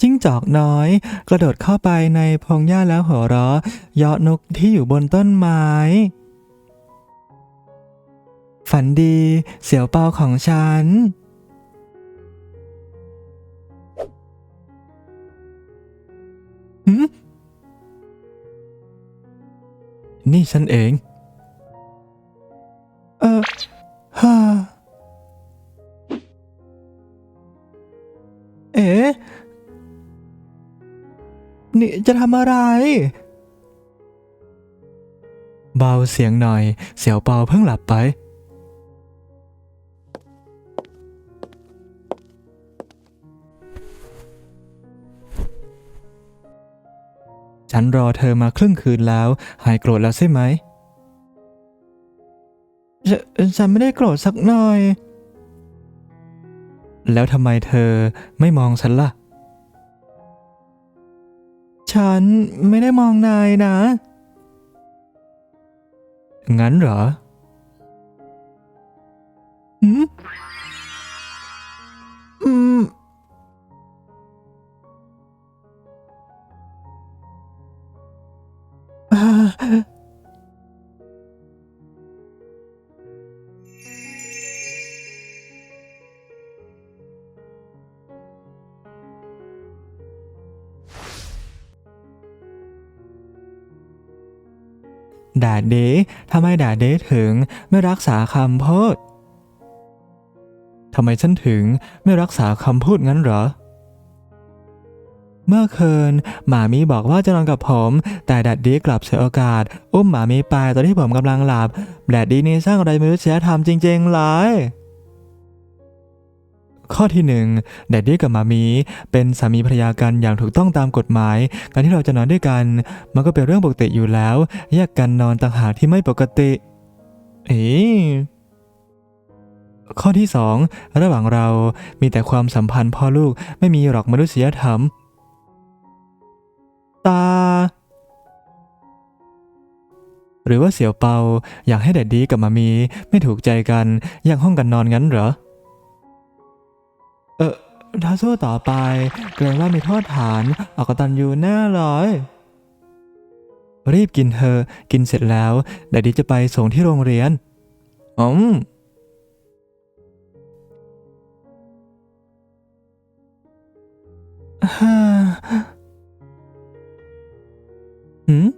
จิ้งจอกน้อย กระโดดเข้าไปในพงหญ้าแล้วหัวเราะเยาะนกที่อยู่บนต้นไม้ ฝันดี เสี่ยวเปาของฉันนี่ฉันเอง เออฮ่า นี่จะทำอะไร เบาเสียงหน่อย เสี่ยวเปาเพิ่งหลับไป ฉันรอเธอมาครึ่งคืนแล้ว หายโกรธแล้วใช่ไหมฉนฉันไม่ได้โกรธสักหน่อย แล้วทำไมเธอไม่มองฉันล่ะ ฉันไม่ได้มองนายนะ งั้นเหรอหืม ด่าเดทำไมด่าเดถึงไม่รักษาคำพูดทำไมฉันถึงไม่รักษาคำพูดงั้นเหรอ เมื่อคืนหมามีบอกว่าจะนอนกับผม แต่ดัดดีกลับเสียโอกาส อุ้มหมามีไปตอนที่ผมกำลังหลับแดดดีนี่สร้างอะไรมนุษยธรรมจริงๆเลย ข้อที่หนึ่งแดดดี้กับมามีเป็นสามีภรรยากันอย่างถูกต้องตามกฎหมาย การที่เราจะนอนด้วยกัน มันก็เป็นเรื่องปกติอยู่แล้ว แยกกันนอนต่างหากที่ไม่ปกติ เอ๊ข้อที่สองระหว่างเรามีแต่ความสัมพันธ์พ่อลูกไม่มีหรอกมนุษยธรรม ตา หรือว่าเสี่ยวเปาอยากให้แดดดี้กับมามีไม่ถูกใจกันแยกห้องกันนอนงั้นเหรอ เออถ้าสู้ต่อไป เกรงว่ามีโทษฐานอากตันยูแน่เลยรีบกินเธอะกินเสร็จแล้วแดดดีจะไปส่งที่โรงเรียน อืมฮ่าหืม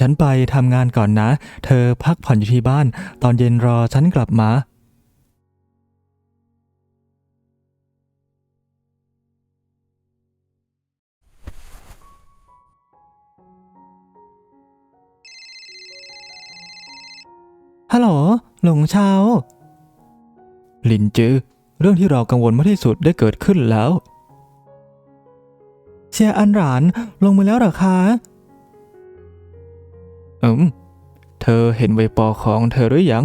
ฉันไปทำงานก่อนนะ เธอพักผ่อนอยู่ที่บ้าน ตอนเย็นรอฉันกลับมา ฮัลโหล หลงเชาลินจือ เรื่องที่เรากังวลมากที่สุดได้เกิดขึ้นแล้ว เชียร์อันหรานลงมือแล้วเหรอคะอืม เธอเห็นไวปอของเธอหรือยัง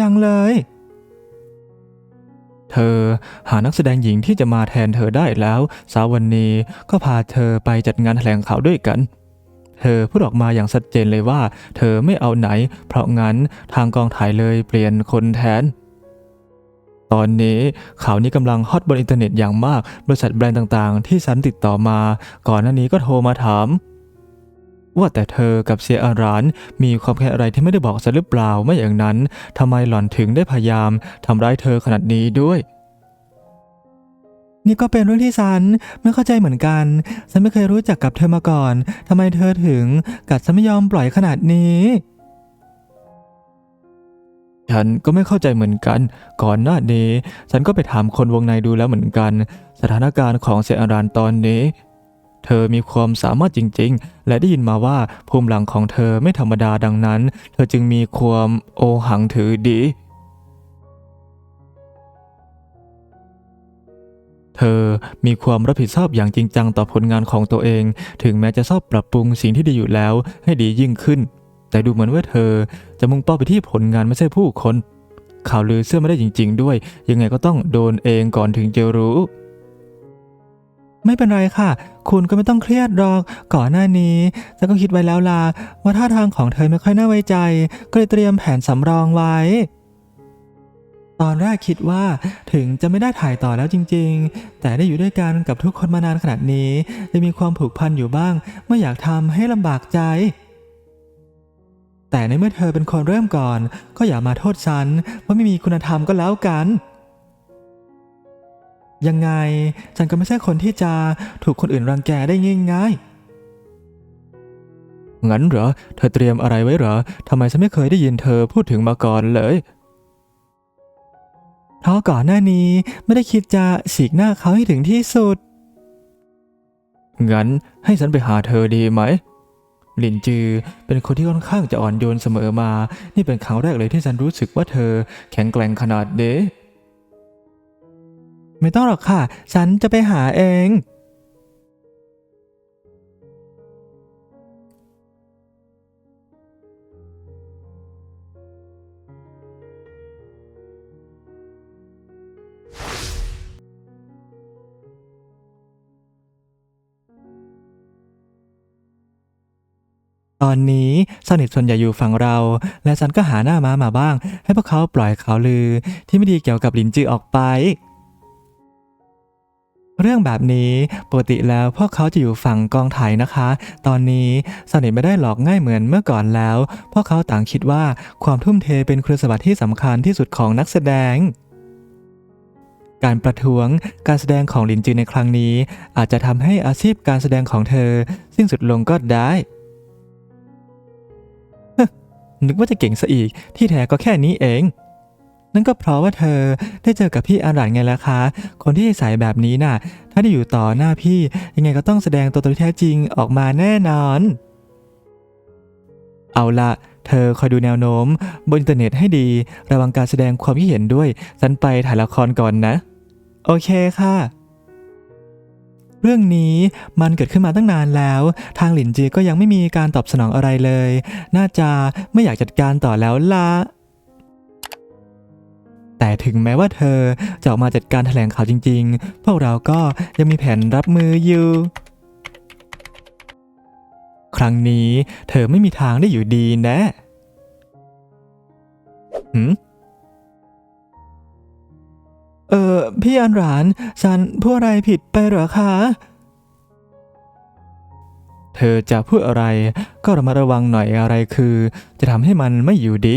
ยังเลย เธอหานักแสดงหญิงที่จะมาแทนเธอได้แล้ว สาววันนี้ก็พาเธอไปจัดงานแถลงข่าวด้วยกัน เธอพูดออกมาอย่างชัดเจนเลยว่า เธอไม่เอาไหน เพราะงั้นทางกองถ่ายเลยเปลี่ยนคนแทนตอนนี้ข่าวนี้กำลังฮอตบนอินเทอร์เน็ตอย่างมาก บริษัทแบรนด์ต่างๆ ที่ฉันติดต่อมา ก่อนหน้านี้ก็โทรมาถาม ว่าแต่เธอกับเซียอารานมีความแค้นอะไรที่ไม่ได้บอกฉันหรือเปล่าไม่อย่างนั้นทำไมหล่อนถึงได้พยายามทำร้ายเธอขนาดนี้ด้วย นี่ก็เป็นเรื่องที่ฉันไม่เข้าใจเหมือนกัน ฉันไม่เคยรู้จักกับเธอมาก่อน ทำไมเธอถึงกัดฉันไม่ยอมปล่อยขนาดนี้ ฉันก็ไม่เข้าใจเหมือนกัน ก่อนหน้านี้ ฉันก็ไปถามคนวงในดูแล้วเหมือนกัน สถานการณ์ของเซอารานตอนนี้ เธอมีความสามารถจริง ๆ และได้ยินมาว่าภูมิหลังของเธอไม่ธรรมดาดังนั้น เธอจึงมีความโอหังถือดี เธอมีความรับผิดชอบอย่างจริงจังต่อผลงานของตัวเอง ถึงแม้จะชอบปรับปรุงสิ่งที่ดีอยู่แล้วให้ดียิ่งขึ้น แต่ดูเหมือนว่าเธอจะมุ่งเป้าไปที่ผลงานไม่ใช่ผู้คน ข่าวลือเชื่อไม่ได้จริง ๆ ด้วย ยังไงก็ต้องโดนเองก่อนถึงจะรู้ ไม่เป็นไรค่ะ คุณก็ไม่ต้องเครียดหรอก ก่อนหน้านี้ฉันก็คิดไว้แล้วล่ะว่าท่าทางของเธอไม่ค่อยน่าไว้ใจ ก็เลยเตรียมแผนสำรองไว้ ตอนแรกคิดว่าถึงจะไม่ได้ถ่ายต่อแล้วจริง ๆ แต่ได้อยู่ด้วยกันกับทุกคนมานานขนาดนี้จะมีความผูกพันอยู่บ้าง ไม่อยากทำให้ลำบากใจ แต่ในเมื่อเธอเป็นคนเริ่มก่อน ก็อย่ามาโทษฉันว่าไม่มีคุณธรรมก็แล้วกันยังไงฉันก็ไม่ใช่คนที่จะถูกคนอื่นรังแกได้ง่ายๆงั้นเหรอ เธอเตรียมอะไรไว้เหรอทำไมฉันไม่เคยได้ยินเธอพูดถึงมาก่อนเลย เพราะก่อนหน้านี้ไม่ได้คิดจะฉีกหน้าเขาให้ถึงที่สุด งั้นให้ฉันไปหาเธอดีไหม หลินจือเป็นคนที่ค่อนข้างจะอ่อนโยนเสมอมา นี่เป็นครั้งแรกเลยที่ฉันรู้สึกว่าเธอแข็งแกร่งขนาดเด้ไม่ต้องหรอกค่ะ ฉันจะไปหาเอง ตอนนี้สนิทส่วนใหญ่อยู่ฝั่งเรา และฉันก็หาหน้าม้ามาบ้าง ให้พวกเขาปล่อยข่าวลือ ที่ไม่ดีเกี่ยวกับหลินจือออกไป เรื่องแบบนี้ปกติแล้วพวกเขาจะอยู่ฝั่งกองถ่ายนะคะ ตอนนี้สนิทไม่ได้หลอกง่ายเหมือนเมื่อก่อนแล้ว พวกเขาต่างคิดว่าความทุ่มเทเป็นคุณสมบัติที่สำคัญที่สุดของนักแสดงการประท้วงการแสดงของหลินจือในครั้งนี้ อาจจะทำให้อาชีพการแสดงของเธอ สิ้นสุดลงก็ได้ นึกว่าจะเก่งซะอีก ที่แท้ก็แค่นี้เอง นั่นก็เพราะว่าเธอได้เจอกับพี่อารันไงล่ะคะ คนที่ใสยแบบนี้น่ะ ถ้าได้อยู่ต่อหน้าพี่ ยังไงก็ต้องแสดงตัวตนที่แท้จริงออกมาแน่นอน เอาละเธอคอยดูแนวโน้ม บนอินเทอร์เน็ตให้ดี ระวังการแสดงความคิดเห็นด้วย ฉันไปถ่ายละครก่อนนะ โอเคค่ะ เรื่องนี้มันเกิดขึ้นมาตั้งนานแล้ว ทางหลินจีก็ยังไม่มีการตอบสนองอะไรเลย น่าจะไม่อยากจัดการต่อแล้วล่ะแต่ถึงแม้ว่าเธอจะออกมาจัดการแถลงข่าวจริง ๆ พวกเราก็ยังมีแผนรับมืออยู่ ครั้งนี้เธอไม่มีทางได้อยู่ดีนะหืม เออพี่อันหราน ฉันพูดอะไรผิดไปเหรอคะ เธอจะพูดอะไร ก็ระมัดระวังหน่อยอะไรคือ จะทำให้มันไม่อยู่ดี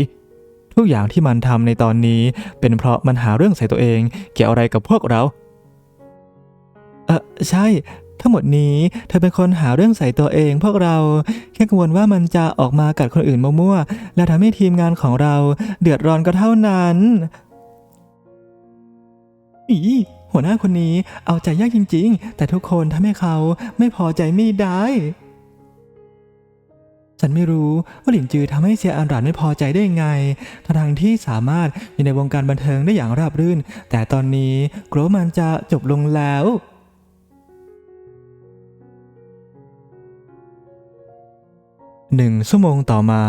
ทุกอย่างที่มันทำในตอนนี้ เป็นเพราะมันหาเรื่องใส่ตัวเอง เกี่ยวอะไรกับพวกเรา เออใช่ ทั้งหมดนี้เธอเป็นคนหาเรื่องใส่ตัวเอง พวกเราแค่กังวลว่ามันจะออกมากัดคนอื่นมั่วๆและทำให้ทีมงานของเราเดือดร้อนก็เท่านั้น อีหัวหน้าคนนี้เอาใจยากจริง ๆ แต่ทุกคนทำให้เขาไม่พอใจไม่ได้ ฉันไม่รู้ว่าหลินจือทำให้เซียอันหรานไม่พอใจได้ยังไงทั้งที่สามารถอยู่ในวงการบันเทิงได้อย่างราบรื่น แต่ตอนนี้กลัวมันจะจบลงแล้วหนึ่งชั่วโมงต่อมา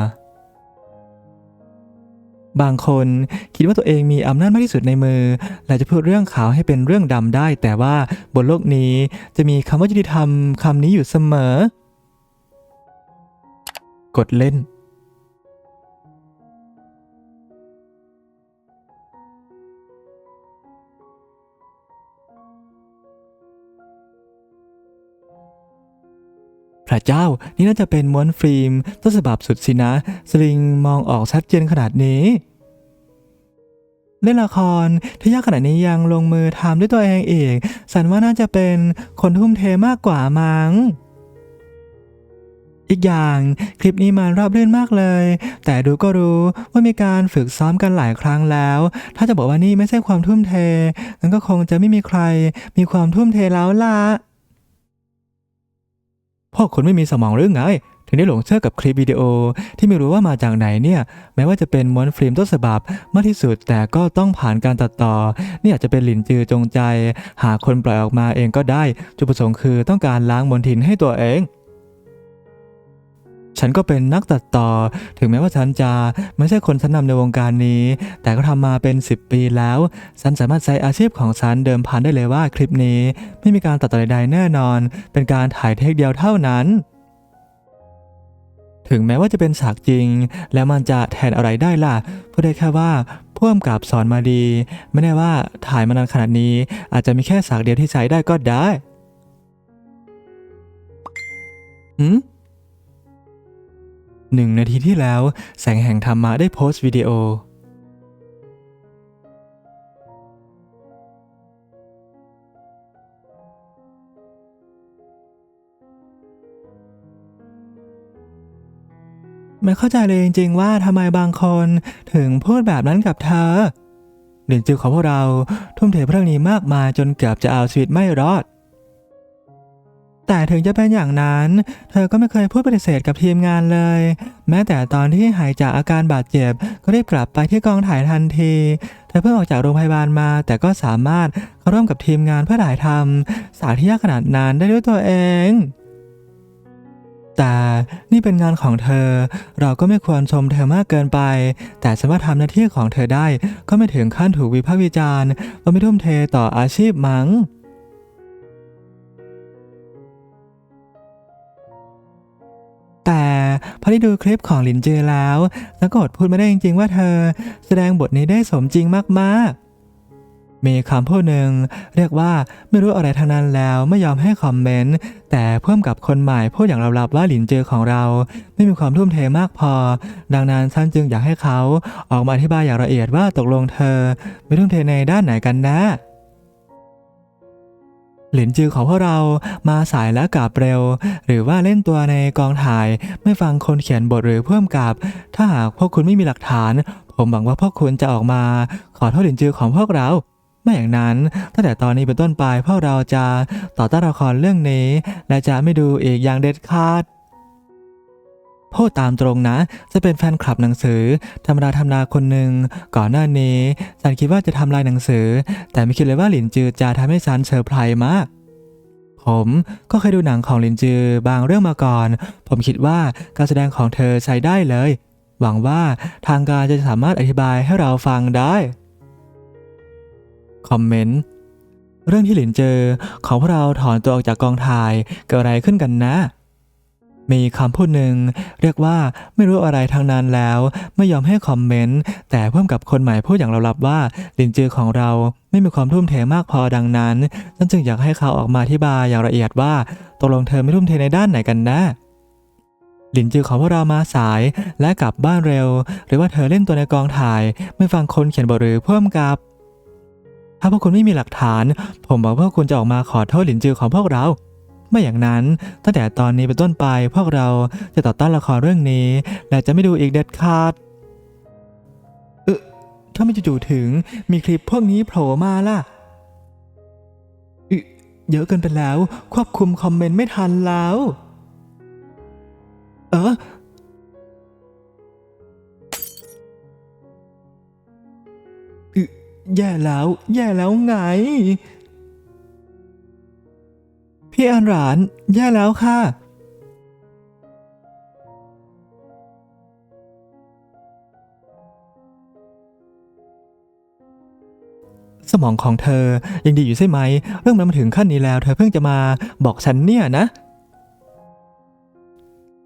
บางคนคิดว่าตัวเองมีอำนาจมากที่สุดในมือ และจะพูดเรื่องขาวให้เป็นเรื่องดำได้ แต่ว่าบนโลกนี้จะมีคำว่ายุติธรรมคำนี้อยู่เสมอ กดเล่น ระเจ้า นี่น่าจะเป็นม้วนฟิล์มต้นฉบับสุดสินะ สลิงมองออกชัดเจนขนาดนี้ เล่นละครที่ยากขนาดนี้ยังลงมือทำด้วยตัวเองเอีกสันว่าน่าจะเป็นคนทุ่มเทมากกว่ามัง้งอีกอย่างคลิปนี้มันราบรื่นมากเลย แต่ดูก็รู้ว่ามีการฝึกซ้อมกันหลายครั้งแล้ว ถ้าจะบอกว่านี่ไม่ใช่ความทุ่มเทงั้นก็คงจะไม่มีใครมีความทุ่มเทแล้วล่ะ พวกคุณไม่มีสมองหรือไง ถึงได้หลงเชื่อกับคลิปวิดีโอที่ไม่รู้ว่ามาจากไหนเนี่ย แม้ว่าจะเป็นม้วนฟิล์มต้นฉบับมากที่สุดแต่ก็ต้องผ่านการตัดต่อ นี่อาจจะเป็นหลินจือจงใจ หาคนปล่อยออกมาเองก็ได้ จุดประสงค์คือต้องการล้างมลทินให้ตัวเอง ฉันก็เป็นนักตัดต่อ ถึงแม้ว่าฉันจะไม่ใช่คนชั้นนำในวงการนี้ แต่ก็ทำมาเป็น 10 ปีแล้ว ฉันสามารถใช้อาชีพของฉันเดิมพันได้เลยว่าคลิปนี้ ไม่มีการตัดต่อใดๆแน่นอน เป็นการถ่ายเทคเดียวเท่านั้นถึงแม้ว่าจะเป็นฉากจริง แล้วมันจะแทนอะไรได้ล่ะพูดได้แค่ว่าพพ่วงกับสอนมาดี ไม่แน่ว่าถ่ายมานานขนาดนี้ อาจจะมีแค่ฉากเดียวที่ใช้ได้ก็ได้หืม หนึ่งนาทีที่แล้ว แสงแห่งธรรมะได้โพสต์วิดีโอ ไม่เข้าใจเลยจริงๆว่าทำไมบางคนถึงพูดแบบนั้นกับเธอหลินจือของพวกเราทุ่มเทเรื่องนี้มากมายจนเกือบจะเอาชีวิตไม่รอด แต่ถึงจะเป็นอย่างนั้น เธอก็ไม่เคยพูดปฏิเสธกับทีมงานเลย แม้แต่ตอนที่หายจากอาการบาดเจ็บ ก็รีบกลับไปที่กองถ่ายทันที เธอเพิ่งออกจากโรงพยาบาลมา แต่ก็สามารถเข้าร่วมกับทีมงานเพื่อถ่ายทำสากที่ยากขนาดนั้นได้ด้วยตัวเอง แต่นี่เป็นงานของเธอ เราก็ไม่ควรชมเธอมากเกินไป แต่สามารถทำหน้าที่ของเธอได้ ก็ไม่ถึงขั้นถูกวิพากษ์วิจารณ์ว่าไม่ทุ่มเทต่ออาชีพมัง้ง แต่พอได้ดูคลิปของหลินเจอแล้วแล้วก็อดพูดไม่ได้จริงๆว่าเธอ แสดงบทนี้ได้สมจริงมากๆ มีคำพูดหนึ่งเรียกว่าไม่รู้อะไรทางนั้นแล้วไม่ยอมให้คอมเมนต์แต่เพิ่มกับคนใหม่พูดอย่างลับๆว่าหลินเจอของเรา ไม่มีความทุ่มเทมากพอ ดังนั้นฉันจึงอยากให้เขาออกมาอธิบายอย่างละเอียดว่าตกลงเธอ ไม่ทุ่มเทในด้านไหนกันนะ หลินจือของพวกเรามาสายและกลับเร็ว หรือว่าเล่นตัวในกองถ่าย ไม่ฟังคนเขียนบทหรือเพิ่มกับ ถ้าหากพวกคุณไม่มีหลักฐาน ผมหวังว่าพวกคุณจะออกมา ขอโทษหลินจือของพวกเราไม่อย่างนั้นตั้งแต่ตอนนี้เป็นต้นไปพวกเราจะต่อต้านละครเรื่องนี้ และจะไม่ดูอีกอย่างเด็ดขาด พูดตามตรงนะ จะเป็นแฟนคลับหนังสือ ธรรมดาธรรมดาคนหนึ่งก่อนหน้านี้ฉันคิดว่าจะทำลายหนังสือ แต่ไม่คิดเลยว่าหลินจือจะทำให้ฉันเซอร์ไพรส์มากผมก็เคยดูหนังของลินจือบางเรื่องมาก่อน ผมคิดว่าการแสดงของเธอใช้ได้เลย หวังว่าทางการจะสามารถอธิบายให้เราฟังได้ คอมเมนต์ เรื่องที่หลินเจอของพวกเราถอนตัวออกจากกองถ่ายเกิดอะไรขึ้นกันนะ มีคำพูดหนึ่งเรียกว่าไม่รู้อะไรทางนั้นแล้ว ไม่ยอมให้คอมเมนต์แต่เพิ่มกับคนใหม่พูดอย่างลับว่าหลินจือของเราไม่มีความทุ่มเทมากพอดังนั้นฉันจึงอยากให้เขาออกมาอธิบายอย่างละเอียดว่าตกลงเธอไม่ทุ่มเทในด้านไหนกันนะหลินจือของพวกเรามาสายและกลับบ้านเร็ว หรือว่าเธอเล่นตัวในกองถ่าย ไม่ฟังคนเขียนบทหรือเพิ่มกับ ถ้าพวกคุณไม่มีหลักฐาน ผมบอกว่าคุณจะออกมาขอโทษหลินจือของพวกเรา ไม่อย่างนั้น ตั้งแต่ตอนนี้เป็นต้นไปพวกเราจะต่อต้านละครเรื่องนี้ และจะไม่ดูอีกเด็ดขาดเออถ้าไม่จู่ๆถึงมีคลิปพวกนี้โผล่มาล่ะอึเยอะเกินไปแล้ว ควบคุมคอมเมนต์ไม่ทันแล้ว เออแย่แล้ว แย่แล้วไง พี่อันหลานแย่แล้วค่ะ สมองของเธอยังดีอยู่ใช่ไหม เรื่องมันมาถึงขั้นนี้แล้ว เธอเพิ่งจะมาบอกฉันเนี่ยนะ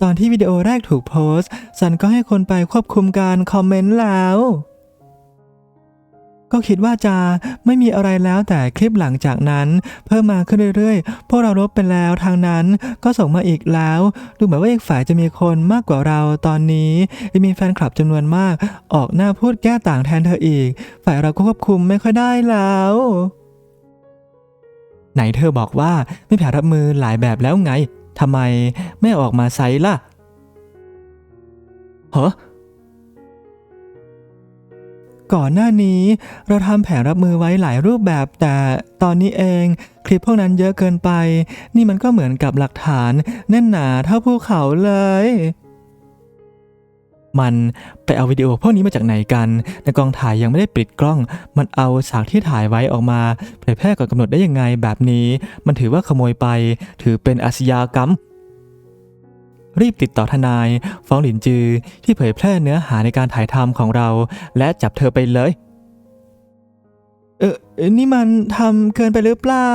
ตอนที่วิดีโอแรกถูกโพสต์ซันก็ให้คนไปควบคุมการคอมเมนต์แล้ว ก็คิดว่าจะไม่มีอะไรแล้วแต่คลิปหลังจากนั้น เพิ่มมาขึ้นเรื่อยๆ พวกเราลบไปแล้วทางนั้นก็ส่งมาอีกแล้ว ดูเหมือนว่าอีกฝ่ายจะมีคนมากกว่าเราตอนนี้มีแฟนคลับจำนวนมาก ออกหน้าพูดแก้ต่างแทนเธออีก ฝ่ายเราก็ควบคุมไม่ค่อยได้แล้วไหนเธอบอกว่าไม่แผนรับมือหลายแบบแล้วไง ทำไมไม่ออกมาไซส์ล่ะเหรอ ก่อนหน้านี้ เราทำแผนรับมือไว้หลายรูปแบบ แต่ตอนนี้เองคลิปพวกนั้นเยอะเกินไป นี่มันก็เหมือนกับหลักฐานแน่นหนาเท่าภูเขาเลย มันไปเอาวิดีโอพวกนี้มาจากไหนกัน ในกองถ่ายยังไม่ได้ปิดกล้อง มันเอาฉากที่ถ่ายไว้ออกมาเผยแพร่ก่อนกำหนดได้ยังไงแบบนี้ มันถือว่าขโมยไป ถือเป็นอาชญากรรม รีบติดต่อทนาย ฟ้องหลินจือ ที่เผยแพร่เนื้อหาในการถ่ายทำของเรา และจับเธอไปเลย เออนี่มันทำเกินไปหรือเปล่า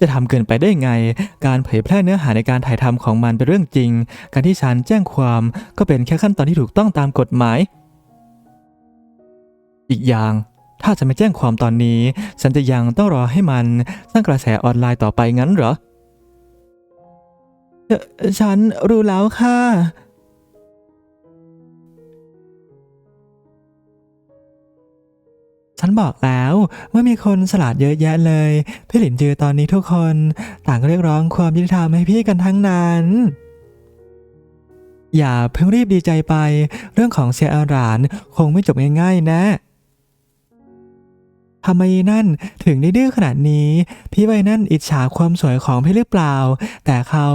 จะทำเกินไปได้ไง การเผยแพร่เนื้อหาในการถ่ายทำของมันเป็นเรื่องจริง การที่ฉันแจ้งความก็เป็นแค่ขั้นตอนที่ถูกต้องตามกฎหมาย อีกอย่างถ้าจะไม่แจ้งความตอนนี้ ฉันจะยังต้องรอให้มันสร้างกระแสออนไลน์ต่อไปงั้นเหรอ ฉันรู้แล้วค่ะ ฉันบอกแล้วว่ามีคนสลาดเยอะแยะเลย พี่หลินจือตอนนี้ทุกคนต่างเรียกร้องความยุติธรรมให้พี่กันทั้งนั้น อย่าเพิ่งรีบดีใจไป เรื่องของเสียอาหรานคงไม่จบง่ายๆนะ ทำไมนั่นถึงได้ดื้อขนาดนี้ พี่ใบนั่นอิจฉาความสวยของพี่หรือเปล่า แต่เขา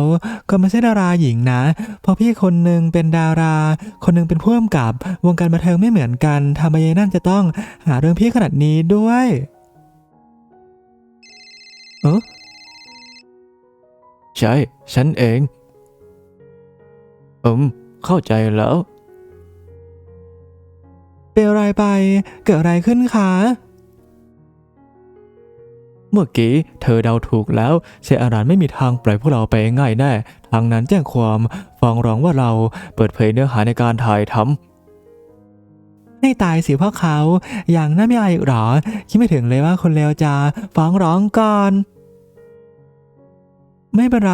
ก็ไม่ใช่ดาราหญิงนะ เพราะพี่คนหนึ่งเป็นดารา คนหนึ่งเป็นผู้กำกับ วงการบันเทิงไม่เหมือนกันทำไมนั่นจะต้องหาเรื่องพี่ขนาดนี้ด้วยเออใช่ ฉันเองอืมเข้าใจแล้ว เป็นอะไรไป เกิดอะไรขึ้นคะ เมื่อกี้เธอเดาถูกแล้วเซอารานไม่มีทางปล่อยพวกเราไปง่ายแน่ทางนั้นแจ้งความฟ้องร้องว่าเราเปิดเผยเนื้อหาในการถ่ายทำให้ตายสิพวกเขา อย่างนั้นไม่อายหรอ คิดไม่ถึงเลยว่าคนเลวจะฟ้องร้องก่อนไม่เป็นไร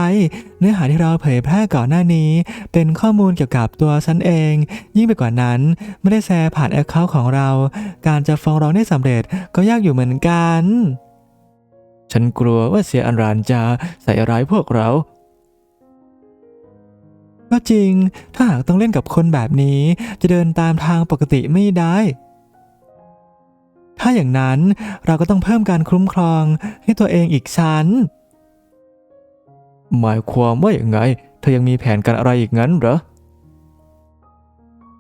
เนื้อหาที่เราเผยแพร่ก่อนหน้านี้ เป็นข้อมูลเกี่ยวกับตัวฉันเอง ยิ่งไปกว่านั้น ไม่ได้แชร์ผ่านแอคเคาท์ของเรา การจะฟ้องร้องได้สำเร็จก็ยากอยู่เหมือนกัน ฉันกลัวว่าเสียอันรานจะใส่ร้ายพวกเรา ก็จริง ถ้าหากต้องเล่นกับคนแบบนี้ จะเดินตามทางปกติไม่ได้ ถ้าอย่างนั้นเราก็ต้องเพิ่มการคุ้มครองให้ตัวเองอีกชั้น หมายความว่าอย่างไง เธอยังมีแผนการอะไรอีกงั้นเหรอ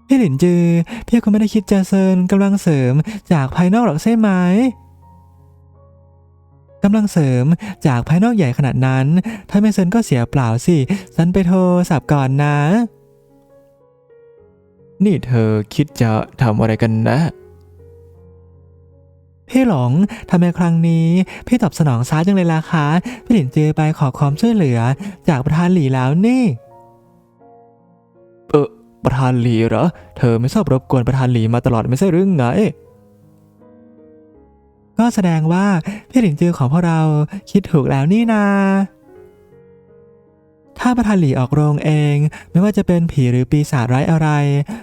พี่หลินจือ พี่คงไม่ได้คิดจะเซินกำลังเสริมจากภายนอกหรอกใช่ไหม กำลังเสริมจากภายนอกใหญ่ขนาดนั้น ถ้าไม่เซินก็เสียเปล่าสิฉันไปโทรสับก่อนนะ นี่เธอคิดจะทำอะไรกันนะ พี่หลงทำไมครั้งนี้ พี่ตอบสนองช้าจังเลยล่ะคะ พี่หลินเจอไปขอความช่วยเหลือ จากประธานหลีแล้วนี่ เออประธานหลีเหรอ เธอไม่ชอบรบกวนประธานหลีมาตลอดไม่ใช่หรือไง ก็แสดงว่าพี่หลินจือของพวกเราคิดถูกแล้วนี่นา ถ้าประธานหลีออกโรงเอง ไม่ว่าจะเป็นผีหรือปีศาจร้ายอะไร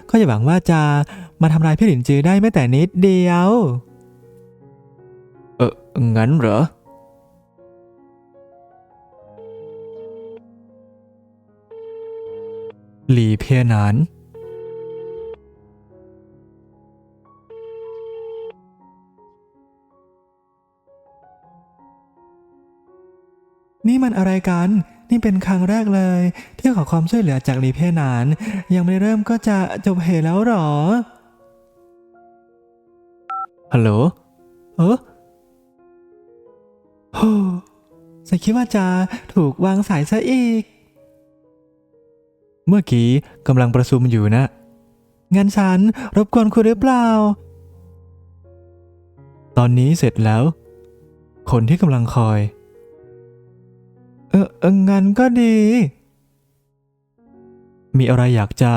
ก็อย่าหวังว่าจะมาทำลายพี่หลินจือได้แม้แต่นิดเดียว เอองั้นเหรอหลีเพียนาน นี่มันอะไรกัน นี่เป็นครั้งแรกเลย ที่ขอความช่วยเหลือจากหลีเพียนาน ยังไม่เริ่มก็จะจบเหตุแล้วเหรอ ฮัลโหล เออโอ้ฉันคิดว่าจะถูกวางสายซะอีก เมื่อกี้กำลังประชุมอยู่นะงั้นฉันรบกวนคุณหรือเปล่า ตอนนี้เสร็จแล้ว คนที่กำลังคอย เออเอองั้นก็ดี มีอะไรอยากจะ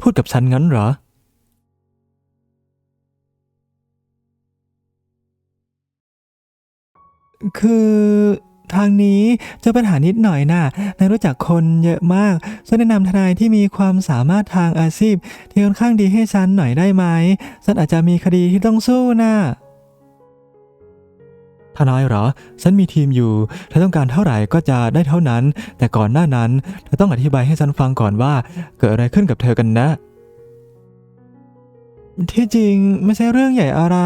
พูดกับฉันงั้นเหรอ คือทางนี้เจอปัญหานิดหน่อยนะ่ะนายรู้จักคนเยอะมากฉันแนะนำทนายที่มีความสามารถทางอาชีพ ที่ค่อนข้างดีให้ฉันหน่อยได้ไหมฉันอาจจะมีคดีที่ต้องสู้นะ ทนายเหรอ ฉันมีทีมอยู่ เธอต้องการเท่าไหร่ก็จะได้เท่านั้น แต่ก่อนหน้านั้น เธอต้องอธิบายให้ฉันฟังก่อนว่า เกิดอะไรขึ้นกับเธอกันนะ ที่จริงไม่ใช่เรื่องใหญ่อะไร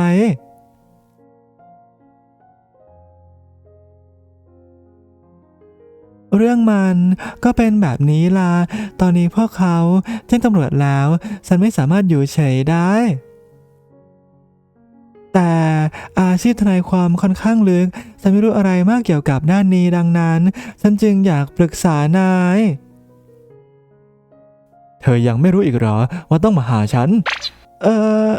เรื่องมันก็เป็นแบบนี้ล่ะ ตอนนี้พวกเขาแจ้งตำรวจแล้ว ฉันไม่สามารถอยู่เฉยได้ แต่อาชีพทนายความค่อนข้างลึกฉันไม่รู้อะไรมากเกี่ยวกับด้านนี้ดังนั้น ฉันจึงอยากปรึกษานาย เธอยังไม่รู้อีกเหรอว่าต้องมาหาฉัน เออ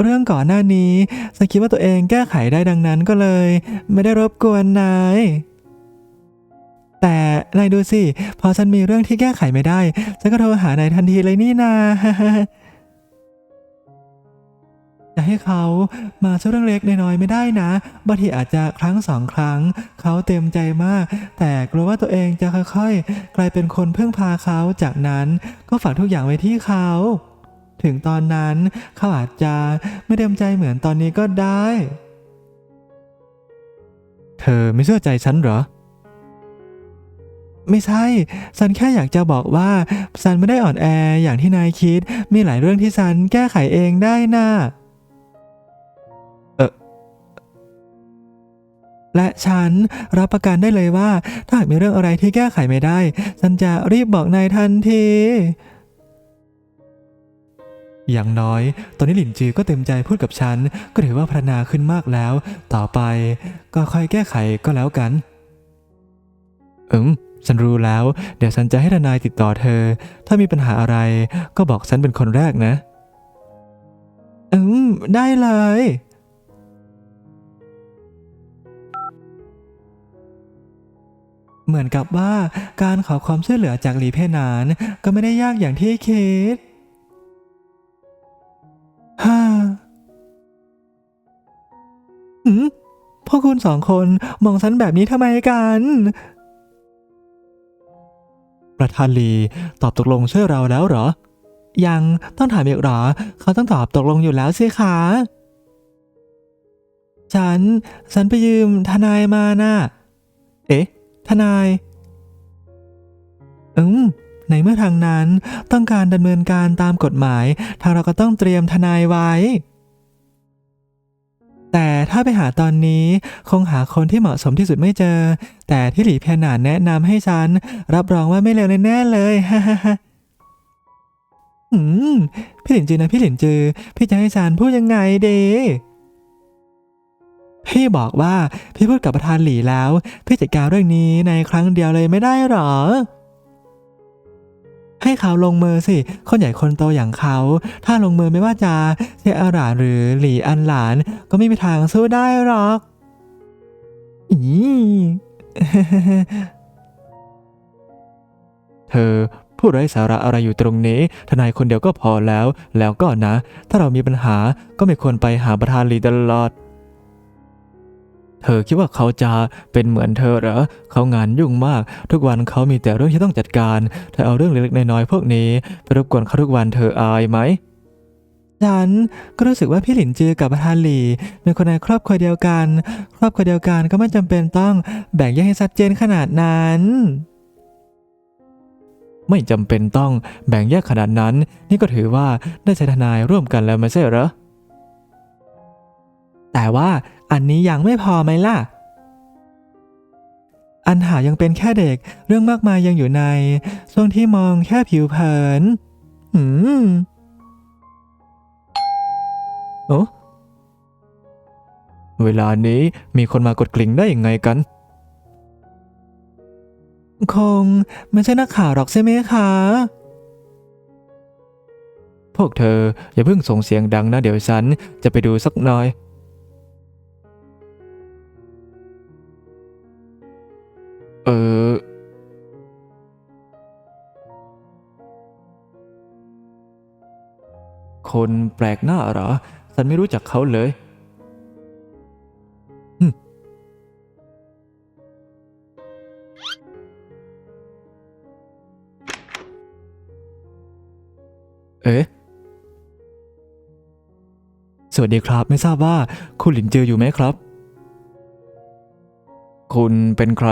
เรื่องก่อนหน้านี้ฉันคิดว่าตัวเองแก้ไขได้ดังนั้นก็เลย ไม่ได้รบกวนนาย แต่นายดูสิ พอฉันมีเรื่องที่แก้ไขไม่ได้ ฉันก็โทรหานายทันทีเลยนี่นา จะให้เขามาช่วยเรื่องเล็กน้อยไม่ได้นะบางทีอาจจะครั้งสองครั้ง เขาเต็มใจมาก แต่กลัวว่าตัวเองจะค่อยๆ กลายเป็นคนพึ่งพาเขาจากนั้นก็ฝากทุกอย่างไว้ที่เขา ถึงตอนนั้นเขาอาจจะไม่เต็มใจเหมือนตอนนี้ก็ได้ เธอไม่เชื่อใจฉันเหรอไม่ใช่ ซันแค่อยากจะบอกว่า ซันไม่ได้อ่อนแออย่างที่นายคิด มีหลายเรื่องที่ซันแก้ไขเองได้น่ะ และฉันรับประกันได้เลยว่า ถ้าหากมีเรื่องอะไรที่แก้ไขไม่ได้ซันจะรีบบอกนายทันที อย่างน้อย ตอนนี้หลินจือก็เต็มใจพูดกับฉัน ก็ถือว่าพัฒนาขึ้นมากแล้ว ต่อไปก็ค่อยแก้ไขก็แล้วกันอืมฉันรู้แล้ว เดี๋ยวฉันจะให้ทนายติดต่อเธอ ถ้ามีปัญหาอะไร ก็บอกฉันเป็นคนแรกนะ อืม ได้เลย เหมือนกับว่าการขอความช่วยเหลือจากหลีเพนานก็ไม่ได้ยากอย่างที่คิดฮ่าหืมพวกคุณสองคนมองฉันแบบนี้ทำไมกัน ประธานลีตอบตกลงช่วยเราแล้วเหรอ ยังต้องถามอีกเหรอ เขาต้องตอบตกลงอยู่แล้วสิคะฉัน ฉันไปยืมทนายมาน่ะ เอ๊ะ ทนาย อืม ในเมื่อทางนั้นต้องการดำเนินการตามกฎหมาย ทางเราก็ต้องเตรียมทนายไว้ แต่ถ้าไปหาตอนนี้คงหาคนที่เหมาะสมที่สุดไม่เจอ แต่ที่หลีเพียนหนานแนะนำให้ฉัน รับรองว่าไม่เลวแน่ๆเลยฮ่าฮ่าฮ่าอืม พี่หลินจือนะพี่หลินจือ พี่จะให้ฉันพูดยังไงดี พี่บอกว่าพี่พูดกับประธานหลีแล้ว พี่จัดการเรื่องนี้ในครั้งเดียวเลยไม่ได้หรอ ให้เขาลงมือสิ คนใหญ่คนโตอย่างเขา ถ้าลงมือไม่ว่าจะเซอาหลานหรือหลีอันหลาน ก็ไม่มีทางสู้ได้หรอกอีเธอพูดไร้สาระอะไรอยู่ตรงนี้ ทนายคนเดียวก็พอแล้ว แล้วก็นะ ถ้าเรามีปัญหาก็ไม่ควรไปหาประธานหลีตลอด เธอคิดว่าเขาจะเป็นเหมือนเธอเหรอ เขางานยุ่งมาก ทุกวันเขามีแต่เรื่องที่ต้องจัดการ เธอเอาเรื่องเล็กๆน้อยๆพวกนี้ไปรบกวนเขาทุกวันเธออายไหม ฉันก็รู้สึกว่าพี่หลินจือกับประธานหลี่เป็นคนในครอบครัวเดียวกัน ครอบครัวเดียวกันก็ไม่จำเป็นต้องแบ่งแยกให้ชัดเจนขนาดนั้น ไม่จำเป็นต้องแบ่งแยกขนาดนั้น นี่ก็ถือว่าได้ใช้ทนายร่วมกันแล้วไม่ใช่เหรอ แต่ว่า อันนี้ยังไม่พอไหมล่ะ อันหายังเป็นแค่เด็ก เรื่องมากมายยังอยู่ในช่วงที่มองแค่ผิวเผิน หืม โอ้เวลานี้มีคนมากดกลิ่งได้ยังไงกัน คงไม่ใช่นักข่าวหรอกใช่ไหมคะ พวกเธออย่าเพิ่งส่งเสียงดังนะเดี๋ยวฉันจะไปดูสักหน่อย เออ คนแปลกหน้าเหรอ ฉันไม่รู้จักเขาเลยเอ๊ะ สวัสดีครับ ไม่ทราบว่าคุณหลินเจออยู่ไหมครับ คุณเป็นใคร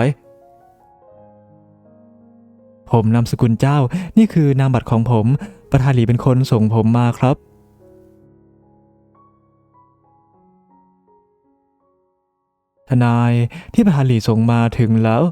ผมนามสกุลเจ้า นี่คือนามบัตรของผม ประธานหลีเป็นคนส่งผมมาครับทนายที่ประธานหลีส่งมาถึงแล้ว